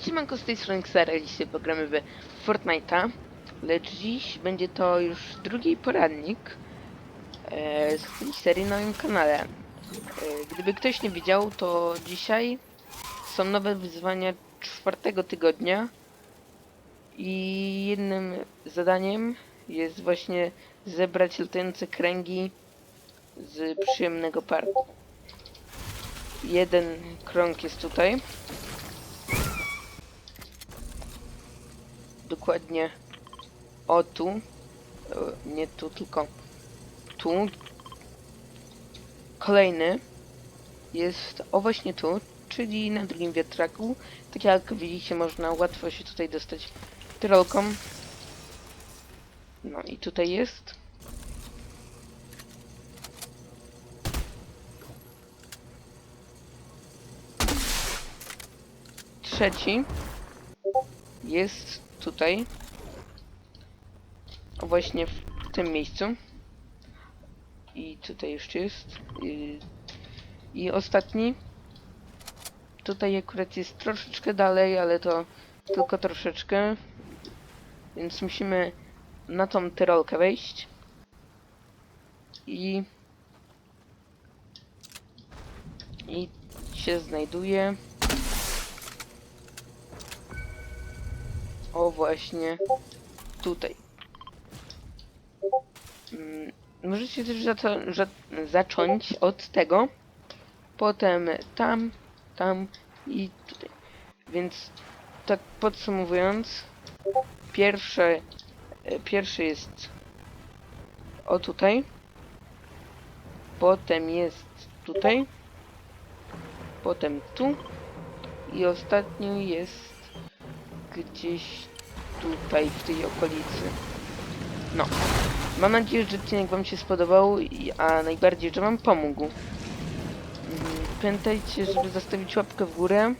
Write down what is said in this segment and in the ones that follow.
Siemanko z tej strony Xara, dzisiaj pogramy w Fortnite'a, lecz dziś będzie to już drugi poradnik e, z tej serii na moim kanale. E, gdyby ktoś nie wiedział, to dzisiaj są nowe wyzwania czwartego tygodnia i jednym zadaniem jest właśnie zebrać latające kręgi z przyjemnego parku. Jeden krąg jest tutaj. Dokładnie o tu, e, nie tu, tylko tu. Kolejny jest o właśnie tu, czyli na drugim wiatraku. Tak jak widzicie, można łatwo się tutaj dostać tyrolką. No i tutaj jest. Trzeci jest tutaj. Właśnie w tym miejscu. I tutaj jeszcze jest. I, i ostatni. Tutaj akurat jest troszeczkę dalej, ale to tylko troszeczkę. Więc musimy na tą tyrolkę wejść. I... I się znajduje. O właśnie. Tutaj. Mm, Możecie też zacząć od tego, potem tam, tam i tutaj. Więc tak podsumowując, pierwsze, e, pierwszy jest o tutaj, potem jest tutaj, potem tu. I ostatnio jest gdzieś tutaj, w tej okolicy. No. Mam nadzieję, że odcinek Wam się spodobał, a najbardziej, że Wam pomógł. Mm, Pamiętajcie, żeby zostawić łapkę w górę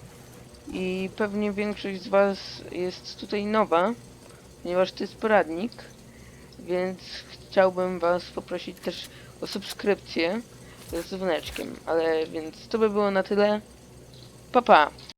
i pewnie większość z Was jest tutaj nowa, ponieważ to jest poradnik, więc chciałbym Was poprosić też o subskrypcję z dzwoneczkiem, ale więc to by było na tyle. Pa pa!